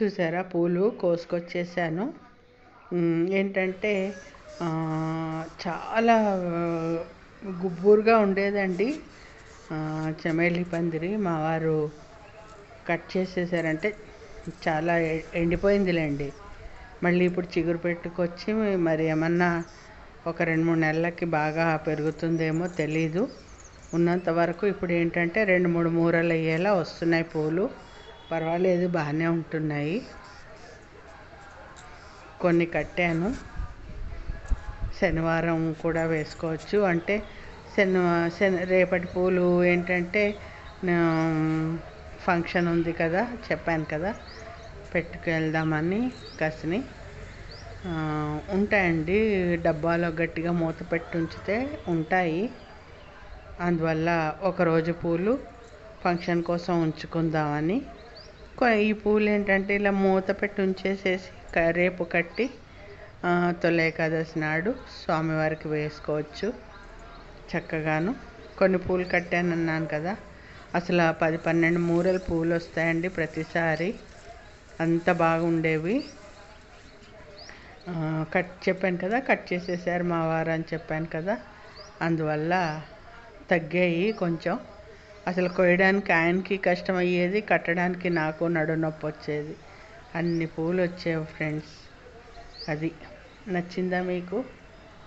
చూసారా? పూలు కోసుకొచ్చేసాను. ఏంటంటే చాలా గుబ్బురుగా ఉండేదండి. ఆ, చమేలి పందిరి మా వారు కట్ చేసేసారంటే చాలా ఎండిపోయిందిలేండి. మళ్ళీ ఇప్పుడు చిగురు పెట్టుకొచ్చి మరి ఏమన్నా ఒక రెండు మూడు నెలలకి బాగా పెరుగుతుందేమో తెలీదు. ఉన్నంత వరకు ఇప్పుడు ఏంటంటే రెండు మూడు మూరలు అయ్యేలా వస్తున్నాయి పూలు. పర్వాలేదు బాగానే ఉంటున్నాయి. కొన్ని కట్టాను. శనివారం కూడా వేసుకోవచ్చు. అంటే శని శని రేపటి పూలు ఏంటంటే ఫంక్షన్ ఉంది కదా చెప్పాను కదా పెట్టుకెళ్దామని కసిని. ఉంటాయండి. డబ్బాలో గట్టిగా మూత పెట్టి ఉంచితే ఉంటాయి. అందువల్ల ఒకరోజు పూలు ఫంక్షన్ కోసం ఉంచుకుందామని ఈ పూలు ఏంటంటే ఇలా మూత పెట్టి ఉంచేసేసి క- రేపు కట్టి ఆ, తొలి ఏకాదశి నాడు స్వామివారికి వేసుకోవచ్చు చక్కగాను. కొన్ని పూలు కట్టాను అన్నాను కదా. అసలు పది పన్నెండు మూరలు పూలు వస్తాయండి ప్రతిసారి. అంత బాగుండేవి. కట్ చెప్పాను కదా కట్ చేసేసారు మా వారు అని చెప్పాను కదా. అందువల్ల తగ్గాయి కొంచెం. అసలు కొయ్యడానికి ఆయనకి కష్టం అయ్యేది కట్టడానికి నాకు నడు నొప్పి వచ్చేది. అన్ని పూలు వచ్చేవి ఫ్రెండ్స్. అది. నచ్చిందా మీకు?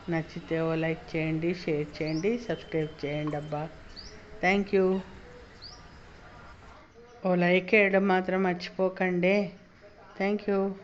నచ్చితే ఓ లైక్ చేయండి షేర్ చేయండి సబ్స్క్రైబ్ చేయండి అబ్బా. Thank you. ఓ లైక్ వేయడం మాత్రం మర్చిపోకండి. Thank you.